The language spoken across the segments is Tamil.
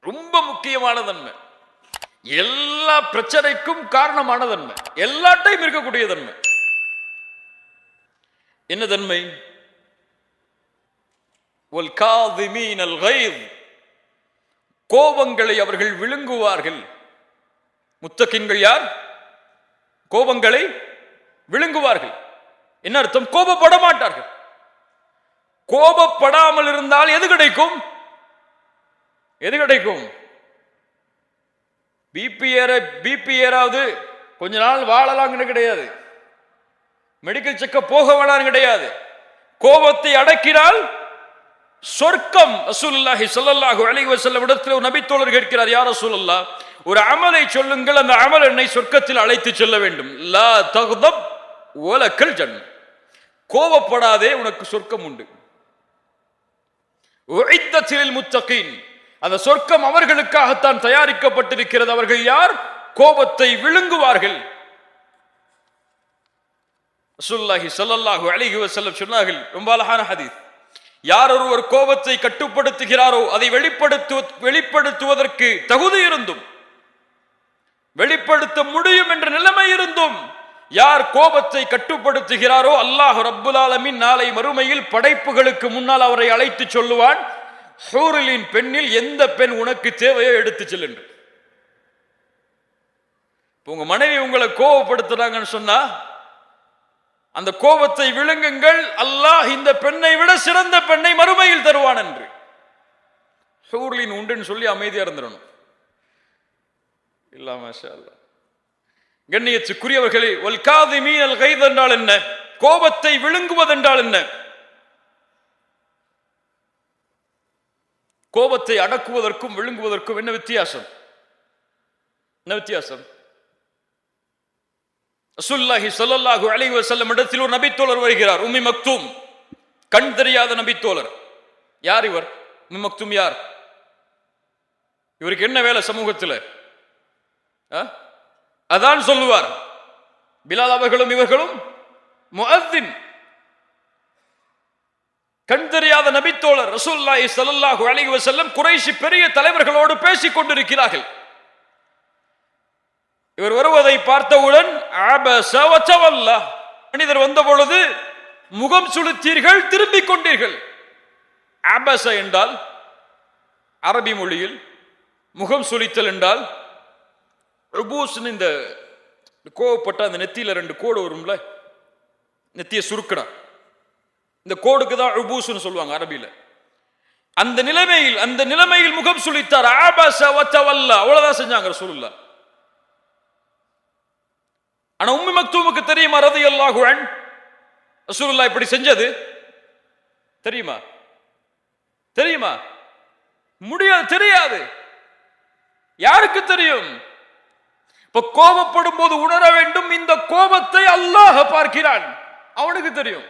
ரொம்ப முக்கியமான தன்மை எல்லா பிரச்சனைக்கும் காரணமான தன்மை எல்லா டைம் இருக்கக்கூடிய தன்மை? என்ன தன்மை கோபங்களை அவர்கள் விழுங்குவார்கள். முத்தக்கின்கள் யார்? கோபங்களை விழுங்குவார்கள். என்ன அர்த்தம்? கோபப்பட மாட்டார்கள் கோபப்படாமல் இருந்தால் எது கிடைக்கும்? எது கிடைக்கும்? பிபி ஏற பிபி ஏறாவது கொஞ்ச நாள் வாழலாம்னு கிடையாது. மெடிக்கல் செக்கப் போக வேணாம் கிடையாது. கோபத்தை அடக்கினால் சொர்க்கம். ரசூலுல்லாஹி சொல்லல்லாஹு அலைஹி வஸல்லம் இடத்தில் ஒரு நபித்தோழர் கேட்கிறார் யார் ரசூலுல்லாஹ் ஒரு அமலை சொல்லுங்கள் அந்த அமல் என்னை சொர்க்கத்தில் அழைத்து செல்ல வேண்டும். லா தகுதம் ஓலக்கல் ஜன்மம் கோவப்படாதே உனக்கு சொர்க்கம் உண்டு. சிறில் முத்தகின். அந்த சொர்க்கம் அவர்களுக்காகத்தான் தயாரிக்கப்பட்டிருக்கிறது. அவர்கள் யார்? கோபத்தை விழுங்குவார்கள். ரசூலுல்லாஹி சொல்லல்லாஹு அலைஹி வசல்லம் சொன்னார்கள் ரொம்ப அழகான ஹதீஸ். யார் ஒருவர் கோபத்தை கட்டுப்படுத்துகிறாரோ அதை வெளிப்படுத்து வெளிப்படுத்துவதற்கு தகுதி இருந்தும் வெளிப்படுத்த முடியும் என்ற நிலைமை இருந்தும் யார் கோபத்தை கட்டுப்படுத்துகிறாரோ அல்லாஹ் ரப்புலாலமின் நாளை மறுமையில் படைப்புகளுக்கு முன்னால் அவரை அழைத்து சொல்லுவான் ஹூரிலின் பெண்ணில் எந்த பெண் உனக்கு தேவையோ எடுத்து செல் உங்க மனைவி உங்களை கோபப்படுத்துறாங்கன்னு சொன்னா அந்த கோபத்தை விழுங்குங்கள் அல்லாஹ் இந்த பெண்ணை விட சிறந்த பெண்ணை மறுமையில் தருவான் என்று. ஹூர்லின் உண்டுன்னு சொல்லி அமைதியா இருந்துடணும். இல்லாம கண்ணியத்துக்குரியவர்களே ஒல்காதி மீனல் கைது என்றால் என்ன? கோபத்தை விழுங்குவதென்றால் என்ன? கோபத்தை அடக்குவதற்கும் விழுங்குவதற்கும் என்ன வித்தியாசம்? என்ன வித்தியாசம்? அசுல்லாஹி சொல்லல்லாஹு அலைஹி வசல்லம் இடத்தில் ஒரு நபித்தோழர் வருகிறார் உம்மி மக்தூம். கண் தெரியாத நபித்தோழர். யார் இவர்? உம்மி மக்தூம் யார்? இவருக்கு என்ன வேலை சமூகத்தில்? அதான் சொல்லுவார். பிலால் அவர்களும் இவர்களும் முஅத்தின் கண் தெரியாத நபித்தோழர் ரசூலுல்லாஹி ஸல்லல்லாஹு அலைஹி வசல்லம் குறைஷி பெரிய தலைவர்களோடு பேசிக் கொண்டிருக்கிறார்கள். இவர் வருவதை பார்த்தவுடன் மனிதர் வந்த பொழுது முகம் சுளுத்தீர்கள் திரும்பிக் கொண்டீர்கள். ஆபச என்றால் அரபி மொழியில் முகம் சுளித்தல் என்றால் உபூஸ்னு இந்த கோவப்பட்ட அந்த நெத்தியில் ரெண்டு கோடு வரும்ல? நெத்தியை சுருக்கணும் இந்த கோடுக்கு தான் உபூஸ்னு சொல்லுவாங்க அரபியில். அந்த நிலைமையில் அந்த நிலைமையில் முகம் சுழித்தார் ஆபாச வச்சவல்ல அவ்வளவுதான் செஞ்சாங்க சொல்லல ஆனா உம்மி மக்தூமுக்கு தெரியுமா? ரதி அல்லாஹு அன் இப்படி செஞ்சது? தெரியுமா? தெரியுமா? முடியாது தெரியாது. யாருக்கு தெரியும்? இப்ப கோபப்படும் போது உணர வேண்டும். இந்த கோபத்தை அல்லாஹ் பார்க்கிறான். அவனுக்கு தெரியும்.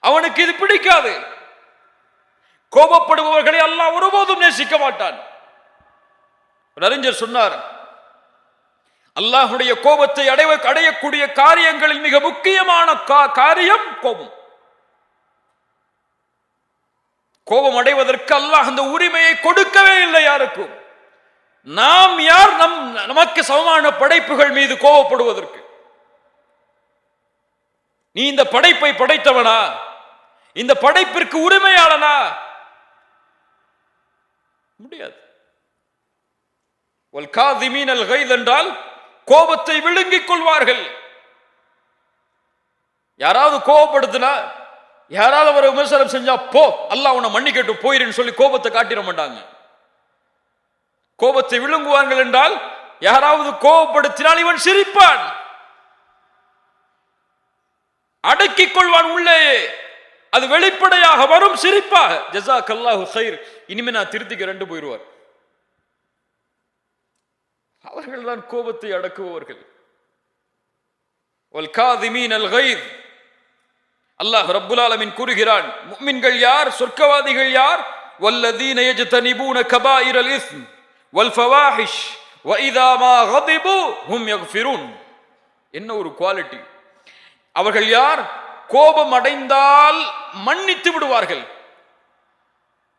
அவனுக்கு இது பிடிக்காது. கோபப்படுபவர்களை அல்லாஹ் ஒருபோதும் நேசிக்க மாட்டான். அறிஞர் சொன்னார் அல்லாஹுடைய கோபத்தை அடைய அடையக்கூடிய காரியங்களில் மிக முக்கியமான கா- காரியம் கோபம். கோபம் அடைவதற்கு அல்லாஹ் அந்த உரிமையை கொடுக்கவே இல்லை யாருக்கும். நாம் யார்? நம் நமக்கு சமமான படைப்புகள் மீது கோபப்படுவதற்கு. நீ இந்த படைப்பை படைத்தவனா? இந்த படைப்பிற்கு உரிமையாளனா? முடியாது. வல் கைத் என்றால் கோபத்தை விழுங்கிக் கொள்வார்கள். யாராவது கோபப்படுத்தினா யாராவது ஒரு விமர்சனம் செஞ்சா போ அல்ல உன்னை மன்னிக்கட்டும் போயிருன்னு சொல்லி கோபத்தை காட்டிட மாட்டாங்க. கோபத்தை விழுங்குவார்கள் என்றால் யாராவது கோபப்படுத்தினால் இவன் சிரிப்பான். அடக்கிக் கொள்வான் உள்ளேயே அது வெளிப்படையாக வரும் சிரிப்பாக. ஜசா கல்லா ஹுசைர் இனிமே நான் திருத்திக்க ரெண்டு போயிடுவார். அவர்கள்தான் கோபத்தை அடக்குபவர்கள். அல் அல்லாஹ் ரப்புல் ஆலமின் கூறுகிறான் மின்கள் யார்? சொர்க்கவாதிகள் யார்? வல்லதீன யஜ்தனிபூன கபாயிரல் இஸ்ம். வல்ஃபவாஹிஷ் வைதாமா ஹதிபு ஹும் யக்ஃபிரூன் என்ன ஒரு குவாலிட்டி அவர்கள் யார்? கோபம் அடைந்தால் மன்னித்து விடுவார்கள்.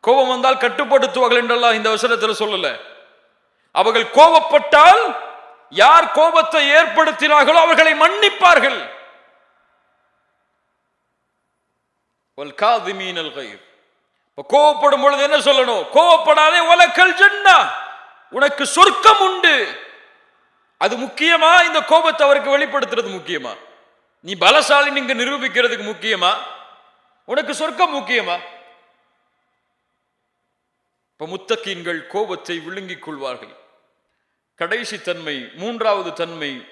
கோபம் வந்தால் கட்டுப்படுத்துவார்கள் என்றெல்லாம் இந்த வசனத்தில் சொல்லல. அவர்கள் கோபப்பட்டால் யார் கோபத்தை ஏற்படுத்தினார்களோ அவர்களை மன்னிப்பார்கள். கோபப்படும் பொழுது என்ன சொல்லணும்? கோபப்படாதே உலக்கல் ஜன்னா. உனக்கு சொர்க்கம் உண்டு. அது முக்கியமா? இந்த கோபத்தை அவருக்கு வெளிப்படுத்துறது முக்கியமா? நீ பலசாலி இங்கு நிரூபிக்கிறதுக்கு முக்கியமா? உனக்கு சொர்க்கம் முக்கியமா? இப்ப முத்தக்கீன்கள் கோபத்தை விழுங்கிக் கொள்வார்கள். கடைசி தன்மை மூன்றாவது தன்மை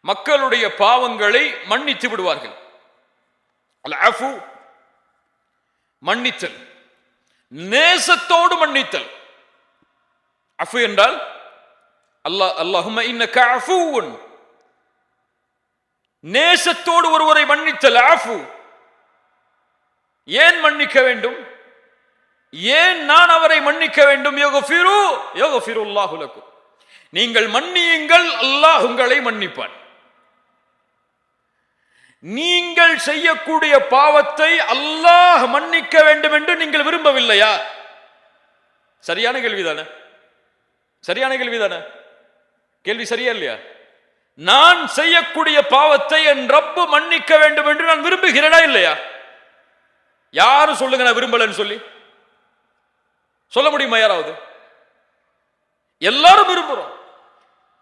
மக்களுடைய பாவங்களை மன்னித்து விடுவார்கள். மன்னித்தல். நேசத்தோடு மன்னித்தல். அஃபு என்றால் அல்லாஹ் அல்லாஹும இன்னக அஃபூன். நேசத்தோடு ஒருவரை மன்னித்தல் ஆஃபு ஏன் மன்னிக்க வேண்டும்? ஏன் நான் அவரை மன்னிக்க வேண்டும்? யோகஃபிரு யோகஃபிரு அல்லாஹுலக்கும் நீங்கள் மன்னியுங்கள் அல்லாஹ் உங்களை மன்னிப்பான். நீங்கள் செய்யக்கூடிய பாவத்தை அல்லாஹ் மன்னிக்க வேண்டும் என்று நீங்கள் விரும்பவில்லையா? சரியான கேள்விதானே? சரியான கேள்விதானே? கேள்வி சரியா இல்லையா? நான் செய்யக்கூடிய பாவத்தை என் ரப்பு மன்னிக்க வேண்டும் என்று நான் விரும்புகிறேனா இல்லையா? யாரும் சொல்லுங்க நான் விரும்பலன்னு சொல்லி. சொல்ல முடியுமா யாராவது? எல்லாரும் விரும்புகிறோம்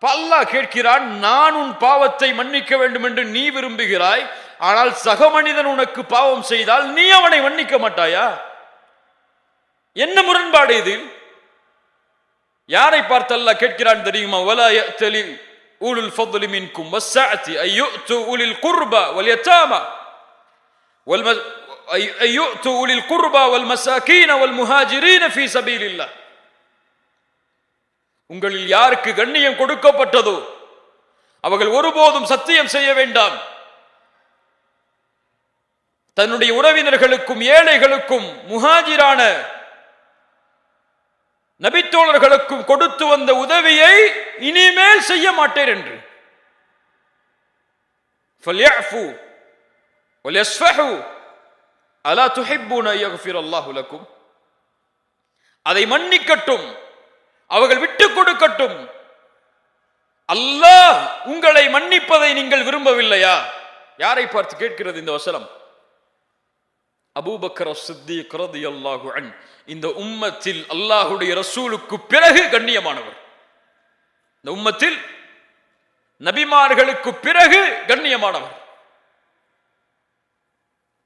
பல்லா கேட்கிறான் நான் உன் பாவத்தை மன்னிக்க வேண்டும் என்று நீ விரும்புகிறாய் ஆனால் சக மனிதன் உனக்கு பாவம் செய்தால் நீ அவனை மன்னிக்க மாட்டாயா? என்ன முரண்பாடு இது? யாரை பார்த்தல்ல கேட்கிறான் தெரியுமா? வலா தெளில் ஊழல் ஃபதுலி மின்கும் சாத்தி ஐயோ து ஊழில் குர்பா வலியத்தாமா வல்ம ஐயோ து ஊழில் குர்பா வல் மசாக்கீன வல் முஹாஜிரீன ஃபீ சபீல் இல்லை உங்களில் யாருக்கு கண்ணியம் கொடுக்கப்பட்டதோ அவர்கள் ஒருபோதும் சத்தியம் செய்ய வேண்டாம். தன்னுடைய உறவினர்களுக்கும் ஏழைகளுக்கும் முஹாஜிரான நபித்தோழர்களுக்கும் கொடுத்து வந்த உதவியை இனிமேல் செய்ய மாட்டேன் என்று. அதை மன்னிக்கட்டும். அவர்கள் விட்டு கொடுக்கட்டும். அல்லாஹ் உங்களை மன்னிப்பதை நீங்கள் விரும்பவில்லையா? யாரை பார்த்து கேட்கிறது இந்த வசனம்? அபூபக்கர் சித்திக் ரலியல்லாஹு அன். இந்த உம்மத்தில் அல்லாஹுடைய ரசூலுக்கு பிறகு கண்ணியமானவர். இந்த உம்மத்தில் நபிமார்களுக்கு பிறகு கண்ணியமானவர்.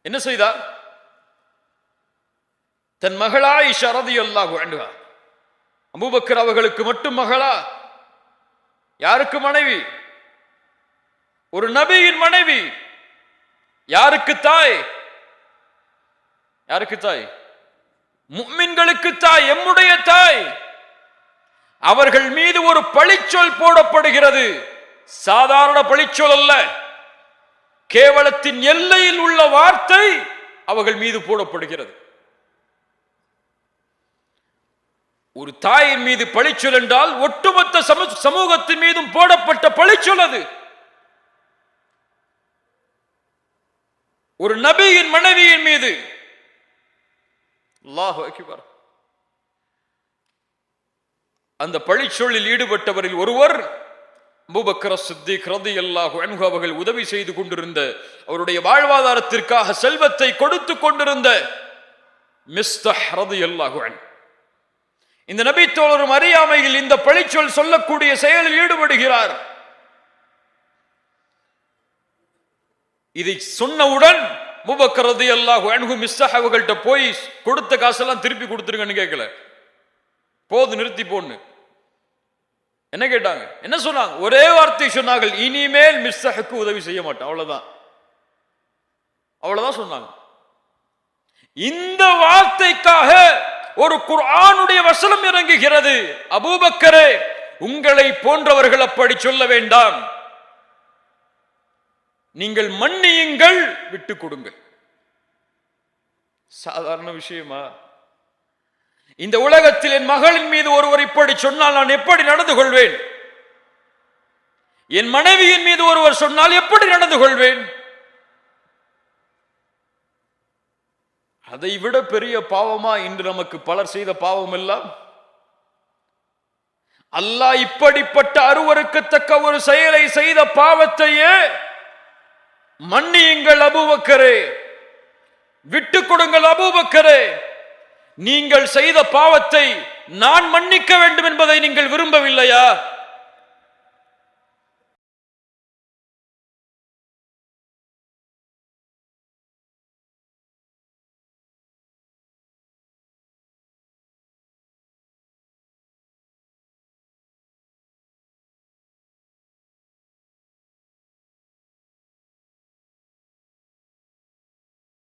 என்ன செய்தார்? தன் மகளாய் ஷரதி அல்லாஹு அன்ஹா. அபூபக்கர் அவர்களுக்கு மட்டும் மகளா? யாருக்கு மனைவி? ஒரு நபியின் மனைவி. யாருக்கு தாய்? யாருக்கு தாய்? முக்மின்களுக்கு தாய் எம்முடைய தாய். அவர்கள் மீது ஒரு பழிச்சொல் போடப்படுகிறது. சாதாரண பழிச்சொல் அல்ல. கேவலத்தின் எல்லையில் உள்ள வார்த்தை அவர்கள் மீது போடப்படுகிறது. ஒரு தாயின் மீது பழிச்சொல் என்றால் ஒட்டுமொத்த சமூ- சமூகத்தின் மீதும் போடப்பட்ட பழிச்சொல் அது. ஒரு நபியின் மனைவியின் மீது. அல்லாஹு அந்த பழிச்சொல்லில் ஈடுபட்டவரில் ஒருவர் அபூபக்கர் சித்திக் அன்ஹு அவர்கள் உதவி செய்து கொண்டிருந்த அவருடைய வாழ்வாதாரத்திற்காக செல்வத்தை கொடுத்து கொண்டிருந்த மிஸ்தஹ் ரலியல்லாஹு அன்ஹு. இந்த நபி தோழரும் அறியாமையில் இந்த பழிச்சொல் சொல்லக்கூடிய செயலில் ஈடுபடுகிறார். இதை சொன்னவுடன் முபக்கரது அல்லாஹு அணுகு மிஸ்ஸஹ் அவர்கள்ட்ட போய் கொடுத்த காசெல்லாம் திருப்பி கொடுத்துருங்கன்னு கேட்கல. போது நிறுத்தி போன்னு. என்ன கேட்டாங்க? என்ன சொன்னாங்க? ஒரே வார்த்தை சொன்னார்கள் இனிமேல் மிஸ்ஸஹுக்கு உதவி செய்ய மாட்டேன். அவ்வளவுதான். அவ்வளவுதான் சொன்னாங்க. இந்த வார்த்தைக்காக ஒரு குர்ஆனுடைய வசனம் இறங்குகிறது. அபூபக்கரே உங்களை போன்றவர்கள் அப்படி சொல்ல வேண்டாம். நீங்கள் மன்னியுங்கள் விட்டு கொடுங்கள். சாதாரண விஷயமா? இந்த உலகத்தில் என் மகளின் மீது ஒருவர் இப்படி சொன்னால் நான் எப்படி நடந்து கொள்வேன்? என் மனைவியின் மீது ஒருவர் சொன்னால் எப்படி நடந்து கொள்வேன்? அதை விட பெரிய பாவமா இன்று நமக்கு பலர் செய்த பாவம் எல்லாம் அல்லாஹ் இப்படிப்பட்ட அருவருக்கத்தக்க ஒரு செயலை செய்த பாவத்தையே மன்னியுங்கள் அபூபக்கரே. விட்டு கொடுங்கள் அபூபக்கரே. நீங்கள் செய்த பாவத்தை நான் மன்னிக்க வேண்டும் என்பதை நீங்கள் விரும்பவில்லையா?